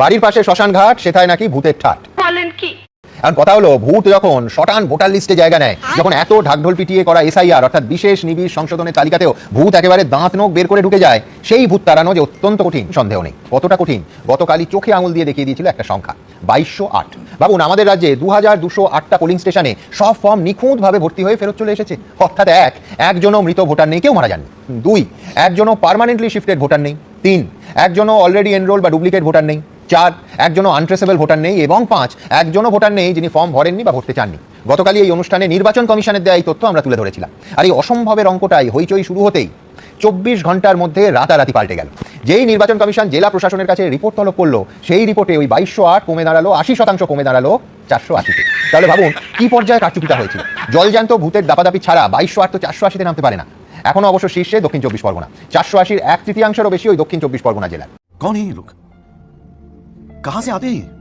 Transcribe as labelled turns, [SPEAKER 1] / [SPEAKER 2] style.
[SPEAKER 1] বাড়ির পাশে শ্মশান ঘাট সেটাই নাকি ভূতের ঠাট।
[SPEAKER 2] বলেন কি?
[SPEAKER 1] এখন কথা হলো ভূত যখন শটান ভোটার লিস্টে জায়গা নেয় যখন এত ঢাকঢোল পিটিয়ে করা এসআইআর অর্থাৎ বিশেষ নিবিড় সংশোধনের তালিকাতেও ভূত একেবারে দাঁত নোখ বের করে ঢুকে যায় সেই ভূত তাড়ানো যে অত্যন্ত কঠিন সন্দেহ নেই। কতটা কঠিন? গতকালই চোখে আঙুল দিয়ে দেখিয়ে দিয়েছিল একটা সংখ্যা বাইশশো আট। ভাবুন আমাদের রাজ্যে দু হাজার দুশো আটটা পোলিং স্টেশনে সব ফর্ম নিখুঁতভাবে ভর্তি হয়ে ফেরত চলে এসেছে। অর্থাৎ এক একজনও মৃত ভোটার নেই কেউ মারা যাননি। দুই একজনও পার্মানেন্টলি শিফটেড ভোটার নেই। তিন একজনও অলরেডি এনরোল বা ডুপ্লিকেট ভোটার নেই। চার, একজনও আনট্রেসেবল ভোটার নেই এবং পাঁচ, একজনও ভোটার নেই যিনি ফর্ম ভরেননি বা ভরতে চাননি। গতকালই এই অনুষ্ঠানে নির্বাচন কমিশনের দেয়া এই তথ্য আমরা তুলে ধরেছিলাম। আর এই অসম্ভবের অঙ্কটাই হইচই শুরু হতেই চব্বিশ ঘণ্টার মধ্যে রাতারাতি পাল্টে গেল। যেই নির্বাচন কমিশন জেলা প্রশাসনের কাছে রিপোর্ট তলব করল, সেই রিপোর্টে ওই বাইশশো আট কমে দাঁড়াল, আশি শতাংশ কমে দাঁড়াল, চারশো আশিতে। তাহলে ভাবুন, কি পর্যায়ে কারচুপিটা হয়েছিল? জলজান্ত ভূতের দাপাদাপি ছাড়া বাইশশো আট তো চারশো আশিতে নামতে পারে না। এখনও অবশ্য শীর্ষে দক্ষিণ চব্বিশ পরগনা। চারশো আশির এক তৃতীয়াংশেরও বেশি ওই দক্ষিণ চব্বিশ পরগনা জেলার।
[SPEAKER 3] কোন লোক। कहाँ से आते हैं?